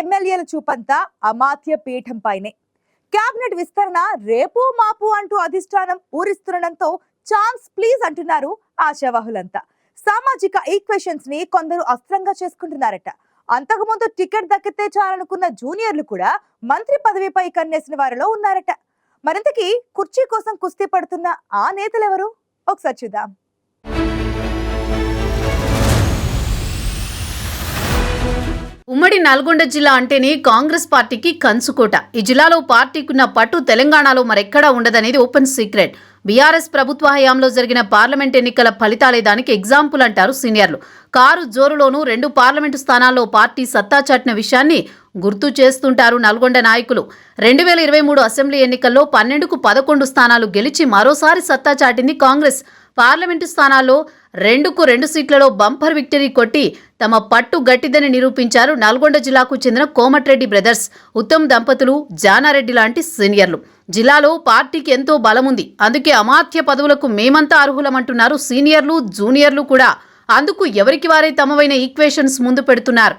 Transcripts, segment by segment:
ఎమ్మెల్యేల చూపంతా అమాత్య పీఠం పైనే. కేబినెట్ విస్తరణ రేపు మాపు అంటూ అధిష్టానం ఊరిస్తుండడంతో ఛాన్స్ ప్లీజ్ అంటున్నారు ఆశావాహులంతా. సామాజిక ఈక్వేషన్స్ని కొందరు అస్త్రంగా చేసుకుంటున్నారట. అంతకుముందు టికెట్ దక్కితే చాలనుకున్న జూనియర్లు కూడా మంత్రి పదవిపై కన్నేసిన వారిలో ఉన్నారట. మరింతకి కుర్చీ కోసం కుస్తీ పడుతున్న ఆ నేతలెవరు? ఒకసారి చూద్దాం. ఉమ్మడి నల్గొండ జిల్లా అంటేనే కాంగ్రెస్ పార్టీకి కంచుకోట ఈ జిల్లాలో పార్టీకున్న పట్టు తెలంగాణలో మరెక్కడా ఉండదనేది ఓపెన్ సీక్రెట్. బీఆర్ఎస్ ప్రభుత్వ హయాంలో జరిగిన పార్లమెంట్ ఎన్నికల ఫలితాలే దానికి ఎగ్జాంపుల్ అంటారు సీనియర్లు. కారు జోరులోనూ రెండు పార్లమెంటు స్థానాల్లో పార్టీ సత్తా చాటిన విషయాన్ని గుర్తు చేస్తుంటారు నల్గొండ నాయకులు. రెండు వేల ఇరవై మూడు అసెంబ్లీ ఎన్నికల్లో పన్నెండుకు పదకొండు స్థానాలు గెలిచి మరోసారి సత్తా చాటింది కాంగ్రెస్. పార్లమెంటు స్థానాల్లో రెండుకు రెండు సీట్లలో బంపర్ విక్టరీ కొట్టి తమ పట్టు గట్టిదని నిరూపించారు నల్గొండ జిల్లాకు చెందిన కోమటిరెడ్డి బ్రదర్స్ ఉత్తమ్ దంపతులు జానారెడ్డి లాంటి సీనియర్లు. జిల్లాలో పార్టీకి ఎంతో బలముంది. అందుకే అమాత్య పదవులకు మేమంతా అర్హులమంటున్నారు సీనియర్లు జూనియర్లు కూడా. అందుకు ఎవరికి వారే తమవైన ఈక్వేషన్స్ ముందు పెడుతున్నారు.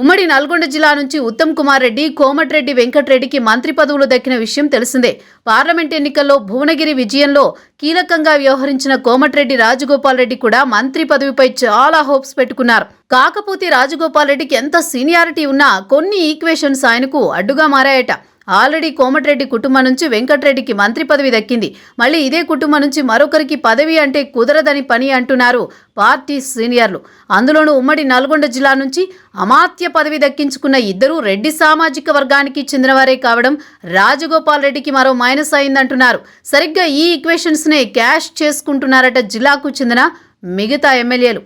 ఉమ్మడి నల్గొండ జిల్లా నుంచి ఉత్తమ్ కుమార్ రెడ్డి కోమటిరెడ్డి వెంకటరెడ్డికి మంత్రి పదవులు దక్కిన విషయం తెలిసిందే. పార్లమెంట్ ఎన్నికల్లో భువనగిరి విజయంలో కీలకంగా వ్యవహరించిన కోమటిరెడ్డి రాజగోపాల్ రెడ్డి కూడా మంత్రి పదవిపై చాలా హోప్స్ పెట్టుకున్నారు. కాకపోతే రాజగోపాల్ రెడ్డికి ఎంత సీనియారిటీ ఉన్నా కొన్ని ఈక్వేషన్స్ ఆయనకు అడ్డుగా మారాయట. ఆల్రెడీ కోమటిరెడ్డి కుటుంబం నుంచి వెంకటరెడ్డికి మంత్రి పదవి దక్కింది. మళ్ళీ ఇదే కుటుంబం నుంచి మరొకరికి పదవి అంటే కుదరదని పని అంటున్నారు పార్టీ సీనియర్లు. అందులోనూ ఉమ్మడి నల్గొండ జిల్లా నుంచి అమాత్య పదవి దక్కించుకున్న ఇద్దరూ రెడ్డి సామాజిక వర్గానికి చెందినవారే కావడం రాజగోపాల్ రెడ్డికి మరో మైనస్ అయిందంటున్నారు. సరిగ్గా ఈ ఈక్వేషన్స్నే క్యాష్ చేసుకుంటున్నారట జిల్లాకు చెందిన మిగతా ఎమ్మెల్యేలు.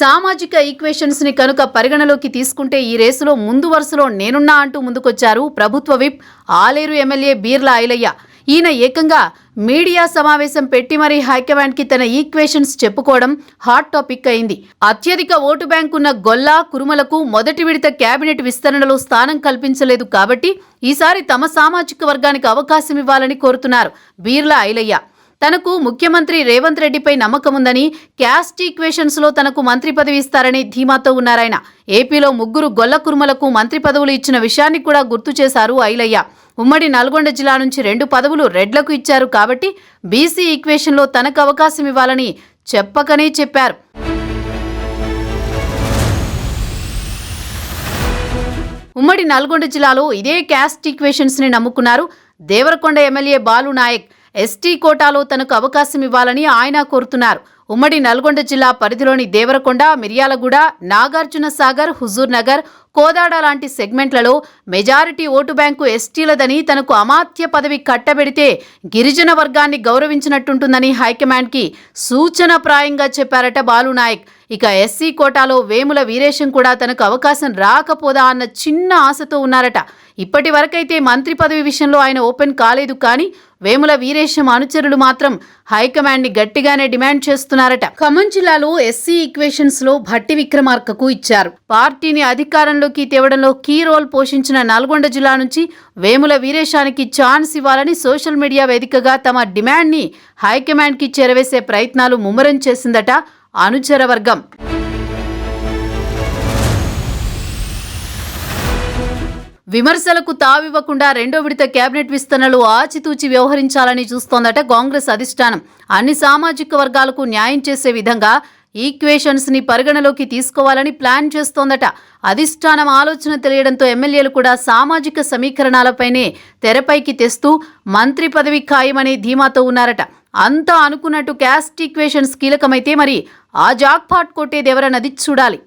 సామాజిక ఈక్వేషన్స్ని కనుక పరిగణలోకి తీసుకుంటే ఈ రేసులో ముందు వరుసలో నేనున్నా అంటూ ముందుకొచ్చారు ప్రభుత్వ విప్ ఆలేరు ఎమ్మెల్యే బీర్లా ఐలయ్య. ఈయన ఏకంగా మీడియా సమావేశం పెట్టి మరీ హైకమాండ్కి తన ఈక్వేషన్స్ చెప్పుకోవడం హాట్ టాపిక్ అయింది. అత్యధిక ఓటు బ్యాంక్ ఉన్న గొల్లా కురుమలకు మొదటి విడత కేబినెట్ విస్తరణలో స్థానం కల్పించలేదు కాబట్టి ఈసారి తమ సామాజిక వర్గానికి అవకాశం ఇవ్వాలని కోరుతున్నారు బీర్లా ఐలయ్య. తనకు ముఖ్యమంత్రి రేవంత్ రెడ్డిపై నమ్మకముందని క్యాస్ట్ ఈక్వేషన్స్లో తనకు మంత్రి పదవి ఇస్తారని ధీమాతో ఉన్నారాయన ఏపీలో ముగ్గురు గొల్ల కుర్మలకు మంత్రి పదవులు ఇచ్చిన విషయాన్ని కూడా గుర్తు చేశారు ఐలయ్య. ఉమ్మడి నల్గొండ జిల్లా నుంచి రెండు పదవులు రెడ్లకు ఇచ్చారు కాబట్టి బీసీ ఈక్వేషన్లో తనకు అవకాశం ఇవ్వాలని చెప్పకనే చెప్పారు. ఉమ్మడి నల్గొండ జిల్లాలో ఇదే క్యాస్ట్ ఈక్వేషన్స్ని నమ్ముకున్నారు దేవరకొండ ఎమ్మెల్యే బాలు నాయక్. ఎస్టీ కోటాలో తనకు అవకాశం ఇవ్వాలని ఆయన కోరుతున్నారు. ఉమ్మడి నల్గొండ జిల్లా పరిధిలోని దేవరకొండ మిర్యాలగూడ నాగార్జున సాగర్ హుజూర్ నగర్ కోదాడ లాంటి సెగ్మెంట్లలో మెజారిటీ ఓటు బ్యాంకు ఎస్టీలదని తనకు అమాత్య పదవి కట్టబెడితే గిరిజన వర్గాన్ని గౌరవించినట్టుంటుందని హైకమాండ్కి సూచనప్రాయంగా చెప్పారట బాలు నాయక్ ఇక ఎస్సీ కోటాలో వేముల వీరేశం కూడా తనకు అవకాశం రాకపోదా అన్న చిన్న ఆశతో ఉన్నారట. ఇప్పటి వరకైతే మంత్రి పదవి విషయంలో ఆయన ఓపెన్ కాలేదు కానీ వేముల వీరేశం అనుచరులు మాత్రం హైకమాండ్ని గట్టిగానే డిమాండ్ చేస్తున్నారట. ఖమ్మం జిల్లాలో ఎస్సీ ఈక్వేషన్స్లో భట్టి విక్రమార్కకు ఇచ్చారు. పార్టీని అధికారంలోకి తేవడంలో కీ రోల్ పోషించిన నల్గొండ జిల్లా నుంచి వేముల వీరేశానికి ఛాన్స్ ఇవ్వాలని సోషల్ మీడియా వేదికగా తమ డిమాండ్ని హైకమాండ్కి చేరవేసే ప్రయత్నాలు ముమ్మరం చేసిందట అనుచర వర్గం విమర్శలకు తావివ్వకుండా రెండో విడత కేబినెట్ విస్తరణలు ఆచితూచి వ్యవహరించాలని చూస్తోందట కాంగ్రెస్ అధిష్టానం. అన్ని సామాజిక వర్గాలకు న్యాయం చేసే విధంగా ఈక్వేషన్స్ని పరిగణలోకి తీసుకోవాలని ప్లాన్ చేస్తోందట. అధిష్టానం ఆలోచన తెలియడంతో ఎమ్మెల్యేలు కూడా సామాజిక సమీకరణాలపైనే తెరపైకి తెస్తూ మంత్రి పదవి ఖాయమనే ధీమాతో ఉన్నారట. అంతా అనుకున్నట్టు క్యాస్ట్ ఈక్వేషన్స్ కీలకమైతే మరి ఆ జాక్పాట్ కొట్టేదెవరన్నది చూడాలి.